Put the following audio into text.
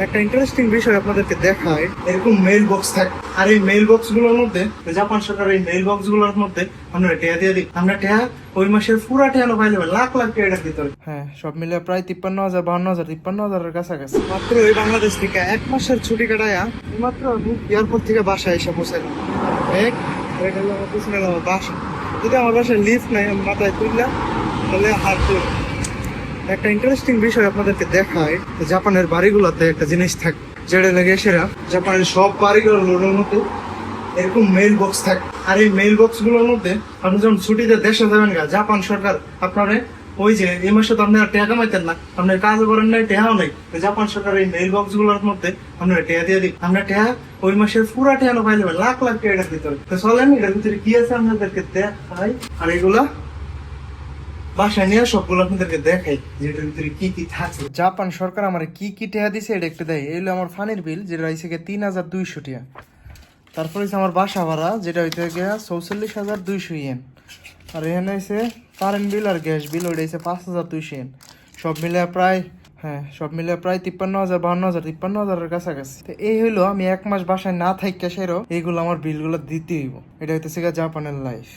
একটা ইন্টারেস্টিং বিষয় আপনাদেরকে দেখায় এরকম মেইল বক্স থাকে। আর এই মেইল বক্সগুলোর মধ্যে জাপান সরকার এই মেইল বক্সগুলোর মধ্যে আমরা টেয়া দিয়ে দিই। আমরা টেয়া ওই মাসের পুরা টেয়ানো পাইলে লাখ লাখ টেয়াটার ভিতরে হ্যাঁ। সব মিলে প্রায় তিপ্পান্ন হাজার বাহান্ন হাজার তিপ্পান্ন হাজারের কাছাকাছি। মাত্র এই বাংলাদেশ থেকে এক মাসের ছুটি কাটায়া মাত্র আমি এয়ারপোর্ট থেকে বাসায় এসে পৌঁছালাম এক এটা হলো আমার পিছনে আমার বাসা। যদি আমার বাসায় লিফট নাই মাথায় তুললাম তাহলে হাত তুল একটা ইন্টারেস্টিং বিষয় আপনাদেরকে দেখায় জাপানের বাড়িগুলোতে একটা জিনিস থাকে, যেটা লেগে সেরা। জাপানের সব বাড়িগুলোর মধ্যে এরকম মেইল বক্স থাকে। আর এই মেইল বক্সগুলোর মধ্যে আপনি যখন ছুটিতে দেশে যাবেন গা, জাপান সরকার আপনারে ওই যে, এই মাসে তো আপনারা টাকা কামাইতেন না, আপনার কাজ করেন নাই, টেহাও নেই। জাপান সরকার এই মেইল বক্সগুলোর মধ্যে আপনারা টেহা দিয়ে দিই আমরা টেহা ওই মাসের পুরা টেহানো পাইলে লাখ লাখ টাকার ভিতরে তো চলেন, এটার ভিতরে কি আছে আপনাদেরকে দেখাই। আর এগুলা বাসায় নিয়ে সবগুলো আপনাদেরকে দেখাই যেটার ভিতরে কি কি থাকে। জাপান সরকার আমার কি কি টেহা দিছে, এটা একটু দেয় এই হলো আমার ফানির বিল, যেটা হয়েছে গিয়ে তিন হাজার দুইশো টিয়া। তারপর হচ্ছে আমার বাসা ভাড়া, যেটা হইতে গিয়া চৌচল্লিশ হাজার দুইশো ইয়েন। আর এখানে হয়েছে কারেন্ট বিল আর গ্যাস বিল ওইটা হয়েছে পাঁচ হাজার দুইশো ইয়েন। সব মিলে প্রায় হ্যাঁ সব মিলে প্রায় তিপ্পান্ন হাজার, বাহান্ন হাজার তিপ্পান্ন হাজারের কাছাকাছি। তো এই হইল, আমি এক মাস বাসায় না থাকি সেরো এইগুলো আমার বিলগুলো দিতে হইব। এটা হইতেছে জাপানের লাইফ